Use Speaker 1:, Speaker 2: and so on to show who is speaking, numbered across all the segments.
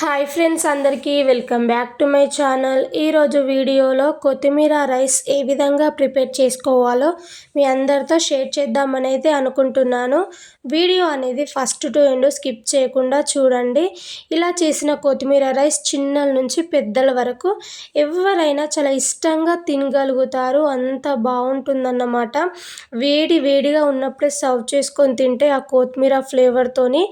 Speaker 1: Hi friends అందరికీ welcome back to my channel. ఈరోజు వీడియోలో కొత్తిమీర రైస్ ఏ విధంగా ప్రిపేర్ చేసుకోవాలో మీ అందరితో షేర్ చేద్దామనైతే అనుకుంటున్నాను. వీడియో అనేది ఫస్ట్ టు ఎండ్ స్కిప్ చేయకుండా చూడండి. ఇలా చేసిన కొత్తిమీర రైస్ చిన్నల నుంచి పెద్దల వరకు ఎవరైనా చాలా ఇష్టంగా తినగలుగుతారు. అంత బాగుంటుందన్నమాట. వేడి వేడిగా ఉన్నప్పుడే సర్వ్ చేసుకొని తింటే ఆ కొత్తిమీర ఫ్లేవర్తోని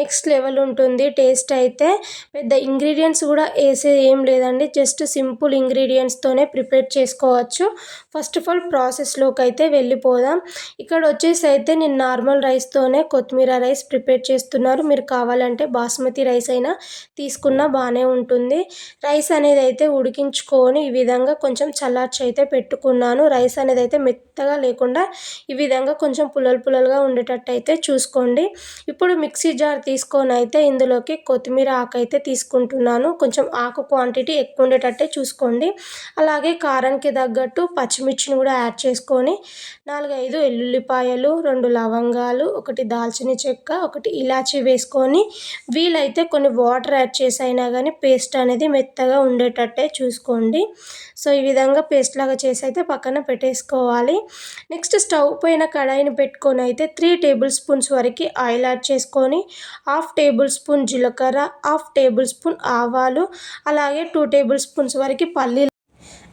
Speaker 1: నెక్స్ట్ లెవెల్ ఉంటుంది. టేస్ట్ అయితే పెద్ద ఇంగ్రీడియంట్స్ కూడా వేసేది ఏం లేదండి. జస్ట్ సింపుల్ ఇంగ్రీడియంట్స్తోనే ప్రిపేర్ చేసుకోవచ్చు. ఫస్ట్ ఆఫ్ ఆల్ ప్రాసెస్లోకి అయితే వెళ్ళిపోదాం. ఇక్కడ వచ్చేసి అయితే నేను నార్మల్ రైస్తోనే కొత్తిమీర రైస్ ప్రిపేర్ చేస్తున్నారు. మీరు కావాలంటే బాస్మతి రైస్ అయినా తీసుకున్నా బాగానే ఉంటుంది. రైస్ అనేది అయితే ఉడికించుకొని ఈ విధంగా కొంచెం చల్లార్చి అయితే పెట్టుకున్నాను. రైస్ అనేది అయితే మెత్తగా లేకుండా ఈ విధంగా కొంచెం పుల్లలు పుల్లలుగా ఉండేటట్టు అయితే చూసుకోండి. ఇప్పుడు మిక్సీ జార్ తీసుకొని అయితే ఇందులోకి కొత్తిమీర ఆకు అయితే తీసుకుంటున్నాను. కొంచెం ఆకు క్వాంటిటీ ఎక్కువ ఉండేటట్టే చూసుకోండి. అలాగే కారానికి తగ్గట్టు పచ్చిమిర్చిని కూడా యాడ్ చేసుకొని నాలుగైదు ఎల్లుల్లిపాయలు రెండు లవంగాలు ఒకటి దాల్చిన చెక్క ఒకటి ఇలాచి వేసుకొని వీలైతే కొన్ని వాటర్ యాడ్ చేసి అయినా కానీ పేస్ట్ అనేది మెత్తగా ఉండేటట్టే చూసుకోండి. సో ఈ విధంగా పేస్ట్ లాగా చేసి అయితే పక్కన పెట్టేసుకోవాలి. నెక్స్ట్ స్టవ్ పైన కడాయిని పెట్టుకొని అయితే త్రీ టేబుల్ స్పూన్స్ వరకు ఆయిల్ యాడ్ చేసుకొని హాఫ్ టేబుల్ స్పూన్ జీలకర్ర హాఫ్ టేబుల్ టేబుల్ స్పూన్ ఆవాలు అలాగే టూ టేబుల్ స్పూన్స్ వరకు పల్లీలు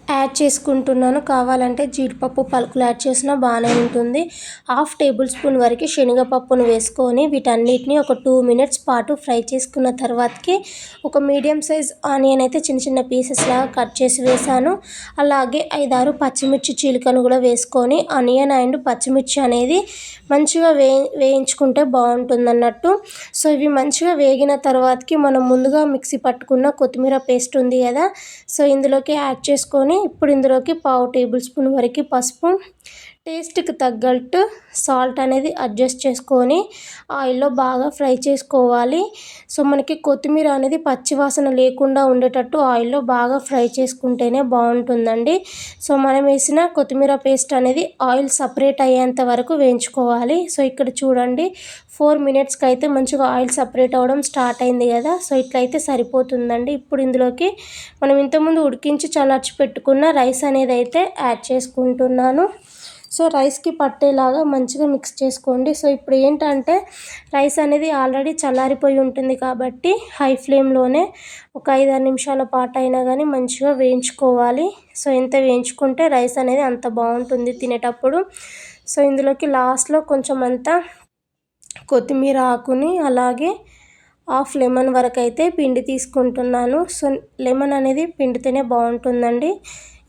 Speaker 1: యాడ్ చేసుకుంటున్నాను. కావాలంటే జీడిపప్పు పలుకులు యాడ్ చేసినా బాగానే ఉంటుంది. హాఫ్ టేబుల్ స్పూన్ వరకు శనగపప్పును వేసుకొని వీటన్నిటిని ఒక టూ మినిట్స్ పాటు ఫ్రై చేసుకున్న తర్వాతకి ఒక మీడియం సైజ్ ఆనియన్ అయితే చిన్న చిన్న పీసెస్ లాగా కట్ చేసి వేసాను అలాగే ఐదారు పచ్చిమిర్చి చీలికను కూడా వేసుకొని ఆనియన్ అండ్ పచ్చిమిర్చి అనేది మంచిగా వే వేయించుకుంటే బాగుంటుంది అన్నట్టు సో ఇవి మంచిగా వేగిన తర్వాతకి మనం ముందుగా మిక్సీ పట్టుకున్న కొత్తిమీర పేస్ట్ ఉంది కదా సో ఇందులోకి యాడ్ చేసుకొని ఇప్పుడు ఇందులోకి పావు టేబుల్ స్పూన్ వరకు పసుపు టేస్ట్కి తగ్గట్టు సాల్ట్ అనేది అడ్జస్ట్ చేసుకొని ఆయిల్లో బాగా ఫ్రై చేసుకోవాలి. సో మనకి కొత్తిమీర అనేది పచ్చివాసన లేకుండా ఉండేటట్టు ఆయిల్లో బాగా ఫ్రై చేసుకుంటేనే బాగుంటుందండి. సో మనం వేసిన కొత్తిమీర పేస్ట్ అనేది ఆయిల్ సపరేట్ అయ్యేంత వరకు వేయించుకోవాలి. సో ఇక్కడ చూడండి ఫోర్ మినిట్స్కి అయితే మంచిగా ఆయిల్ సపరేట్ అవ్వడం స్టార్ట్ అయింది కదా. సో ఇట్లయితే సరిపోతుందండి. ఇప్పుడు ఇందులోకి మనం ఇంతకుముందు ఉడికించి చల్లార్చి పెట్టుకున్న రైస్ అనేది అయితే యాడ్ చేసుకుంటున్నాను. సో రైస్కి పట్టేలాగా మంచిగా మిక్స్ చేసుకోండి. సో ఇప్పుడు ఏంటంటే రైస్ అనేది ఆల్రెడీ చల్లారిపోయి ఉంటుంది కాబట్టి హై ఫ్లేమ్లోనే ఒక ఐదారు నిమిషాల పాటు అయినా కానీ మంచిగా వేయించుకోవాలి. సో ఎంత వేయించుకుంటే రైస్ అనేది అంత బాగుంటుంది తినేటప్పుడు. సో ఇందులోకి లాస్ట్లో కొంచెం అంతా కొత్తిమీర ఆకుని అలాగే హాఫ్ లెమన్ వరకు అయితే పిండి తీసుకుంటున్నాను. సో లెమన్ అనేది పిండితేనే బాగుంటుందండి.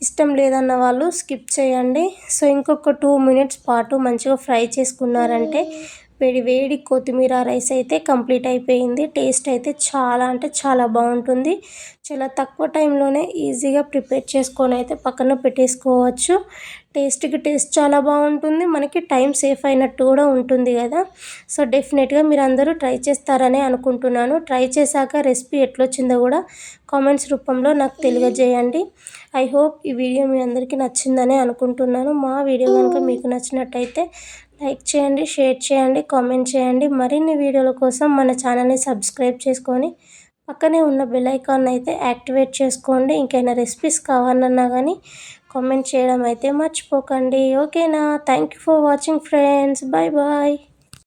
Speaker 1: ఇష్టం లేదన్న వాళ్ళు స్కిప్ చేయండి. సో ఇంకొక టూ మినిట్స్ పాటు మంచిగా ఫ్రై చేసుకున్నారంటే వేడి వేడి కొత్తిమీర రైస్ అయితే కంప్లీట్ అయిపోయింది. టేస్ట్ అయితే చాలా అంటే చాలా బాగుంటుంది. చాలా తక్కువ టైంలోనే ఈజీగా ప్రిపేర్ చేసుకొని అయితే పక్కన పెట్టేసుకోవచ్చు. టేస్ట్కి టేస్ట్ చాలా బాగుంటుంది. మనకి టైం సేఫ్ అయినట్టు కూడా ఉంటుంది కదా. సో డెఫినెట్గా మీరు అందరూ ట్రై చేస్తారని అనుకుంటున్నాను. ట్రై చేశాక రెసిపీ ఎట్లొచ్చిందో కూడా కామెంట్స్ రూపంలో నాకు తెలియజేయండి. ఐ హోప్ ఈ వీడియో మీ అందరికీ నచ్చిందని అనుకుంటున్నాను. మా వీడియో కనుక మీకు నచ్చినట్టయితే లైక్ చేయండి షేర్ చేయండి కామెంట్ చేయండి. మరిన్ని వీడియోల కోసం మన ఛానల్ని సబ్స్క్రైబ్ చేసుకొని పక్కనే ఉన్న బెల్ ఐకాన్ అయితే యాక్టివేట్ చేసుకోండి. ఇంకైనా రెసిపీస్ కావాలన్నా కానీ కామెంట్ చేయడం అయితే మర్చిపోకండి. ఓకేనా? Thank you for watching friends. Bye bye.